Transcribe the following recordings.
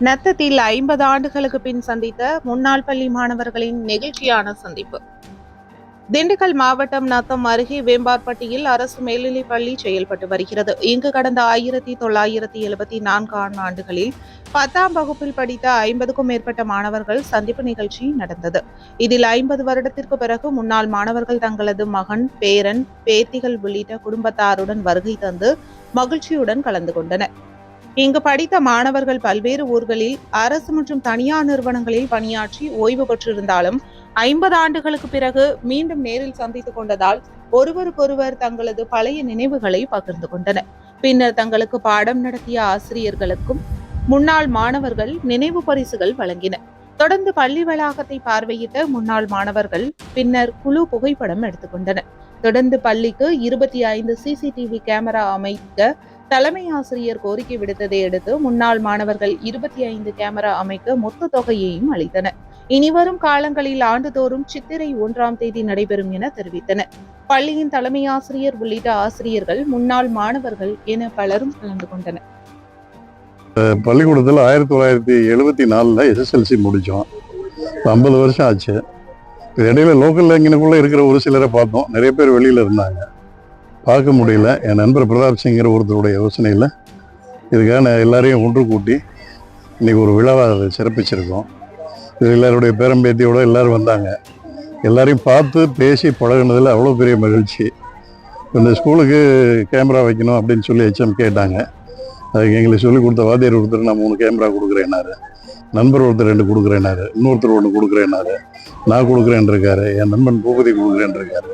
நத்தத்தில் ஐம்பது ஆண்டுகளுக்கு பின் சந்தித்த முன்னாள் பள்ளி மாணவர்களின் நெகிழ்ச்சியான சந்திப்பு. திண்டுக்கல் மாவட்டம் நத்தம் அருகே வேம்பார்பட்டியில் அரசு மேல்நிலைப் பள்ளி செயல்பட்டு வருகிறது. இங்கு கடந்த ஆயிரத்தி தொள்ளாயிரத்தி எழுபத்தி நான்காம் ஆண்டுகளில் பத்தாம் வகுப்பில் படித்த ஐம்பதுக்கும் மேற்பட்ட மாணவர்கள் சந்திப்பு நிகழ்ச்சி நடந்தது. இதில் ஐம்பது வருடத்திற்கு பிறகு முன்னாள் மாணவர்கள் தங்களது மகன் பேரன் பேத்திகள் உள்ளிட்ட குடும்பத்தாருடன் வருகை தந்து மகிழ்ச்சியுடன் கலந்து கொண்டனர். இங்கு படித்த மாணவர்கள் பல்வேறு ஊர்களில் அரசு மற்றும் தனியார் நிறுவனங்களில் பணியாற்றி ஓய்வு பெற்றிருந்தாலும் ஐம்பது ஆண்டுகளுக்கு பிறகு மீண்டும் நேரில் சந்தித்துக் கொண்டதால் ஒருவருக்கொருவர் தங்களது பழைய நினைவுகளை பகிர்ந்து கொண்டனர். பின்னர் தங்களுக்கு பாடம் நடத்திய ஆசிரியர்களுக்கும் முன்னாள் மாணவர்கள் நினைவு பரிசுகள் வழங்கினர். தொடர்ந்து பள்ளி வளாகத்தை பார்வையிட்ட முன்னாள் மாணவர்கள் பின்னர் குழு புகைப்படம் எடுத்துக்கொண்டனர் தொடர்ந்து பள்ளிக்கு இருபத்தி ஐந்து சிசிடிவி கேமரா அமைக்க தலைமை ஆசிரியர் கோரிக்கை விடுத்ததை அடுத்து முன்னாள் மாணவர்கள் இருபத்தி ஐந்து கேமரா அமைக்க மொத்த தொகையையும் அளித்தனர். இனிவரும் காலங்களில் ஆண்டுதோறும் சித்திரை ஒன்றாம் தேதி நடைபெறும் என தெரிவித்தனர். பள்ளியின் தலைமை ஆசிரியர் உள்ளிட்ட ஆசிரியர்கள் முன்னாள் மாணவர்கள் என பலரும் கலந்து கொண்டனர். பள்ளிக்கூடத்தில் ஆயிரத்தி தொள்ளாயிரத்தி எழுபத்தி நாலில் எஸ்எஸ்எல்சி முடித்தோம் ஐம்பது வருஷம் ஆச்சு. இடையில லோக்கல் லேங்கினுக்குள்ளே இருக்கிற ஒரு சிலரை பார்த்தோம். நிறைய பேர் வெளியில் இருந்தாங்க. பார்க்க முடியல. என் நண்பர் பிரதாப் சிங்கிற ஒருத்தருடைய யோசனையில் இதுக்காக நான் எல்லாரையும் ஒன்று கூட்டி இன்றைக்கி ஒரு விழாவை அதை சிறப்பிச்சிருக்கோம். இது எல்லாருடைய பேரம்பேத்தியோடு எல்லோரும் வந்தாங்க. எல்லாரையும் பார்த்து பேசி பழகுனதில் அவ்வளோ பெரிய மகிழ்ச்சி. இந்த ஸ்கூலுக்கு கேமரா வைக்கணும் அப்படின்னு சொல்லி ஹெச்எம் கேட்டாங்க. அதுக்கு எங்களுக்கு சொல்லி கொடுத்த வாத்தியார் ஒருத்தர் நான் மூணு கேமரா கொடுக்குறேன்னாரு நண்பர் ஒருத்தர் ரெண்டு கொடுக்குறேன்னாரு இன்னொருத்தர் ஒன்று கொடுக்குறேன்னாரு நான் கொடுக்குறேன் இருக்காரு என் நண்பன் பூபதி கொடுக்குறேன் இருக்காரு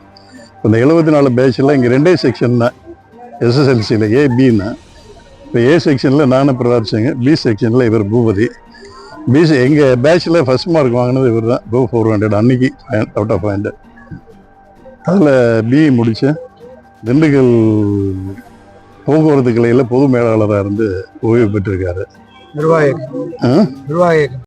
இந்த எழுபத்தி நாலு பேட்சில் இங்கே ரெண்டே செக்ஷன் தான் எஸ்எஸ்எல்சியில் ஏ பின்னு இப்போ ஏ செக்ஷனில் நானும் பிரதாப் சிங் பி செக்ஷனில் இவர் பூபதி. பி எங்கள் பேட்சில் ஃபர்ஸ்ட் மார்க் வாங்கினது இவர் தான். கோ ஃபோர் ஹண்ட்ரட் அன்னைக்கு அவுட் ஆஃப் ஹண்ட்ரட் அதில் பிஇ முடித்தேன் திண்டுக்கல் போக்குவரத்து கிளையில் பொது மேலாளராக இருந்து ஓய்வு பெற்றிருக்காரு. நிர்வாகிகள்? நிர்வாகிகள்